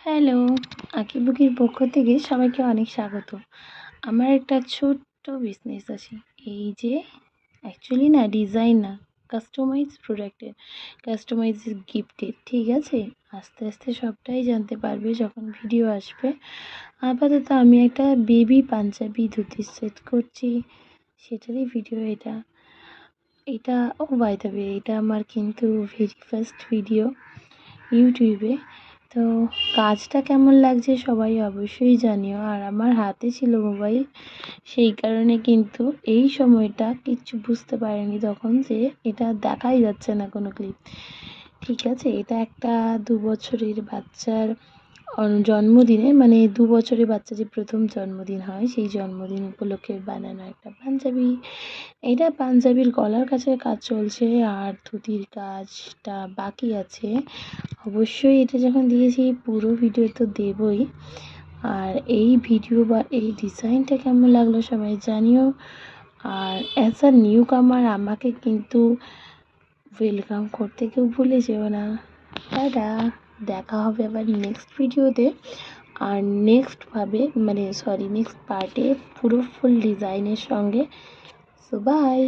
Hello, আঁকিবুকির পক্ষ থেকে সবাইকে অনেক স্বাগত। আমার একটা ছোট্ট বিজনেস আছে। এই যে অ্যাকচুয়ালি না ডিজাইন না কাস্টমাইজ প্রোডাক্টের কাস্টমাইজ গিফটের ঠিক আছে? আস্তে আস্তে সবটাই জানতে পারবে যখন ভিডিও আসবে। আপাতত আমি একটা বেবি পাঞ্জাবি ধুতি সেট করছি। সেটারই ভিডিও এটা। এটা ও বাই দেবে এটা আমার কিন্তু ভেরি ফার্স্ট ভিডিও ইউটিউবে তো কাজটা কেমন লাগছে সবাই অবশ্যই জানিও। আর আমার হাতে ছিল মোবাইল, সেই কারণে কিন্তু এই সময়টা কিচ্ছু বুঝতে পারিনি তখন যে এটা দেখাই যাচ্ছে না কোনো ক্লিপ ঠিক আছে, এটা একটা দু বছরের বাচ্চার জন্মদিনে মানে দু বছরের বাচ্চা যে প্রথম জন্মদিন হয়, সেই জন্মদিন উপলক্ষে বানানো একটা পাঞ্জাবি। এটা পাঞ্জাবির গলার কাছে কাজ চলছে, আর ধুতির কাজটা বাকি আছে। অবশ্যই এটা যখন দিয়েছি, পুরো ভিডিও তো দেবই। আর এই ভিডিও বা এই ডিজাইনটা কেমন লাগল সবাই জানিও। আর অ্যাজ আ নিউ কামার আমাকে কিন্তু ওয়েলকাম করতে কেউ ভুলে যেও না। দাদা দেখা হবে আবার নেক্সট ভিডিওতে আর নেক্সটভাবে মানে সরি নেক্সট পার্টে পুরো ফুল ডিজাইনের সঙ্গে। So by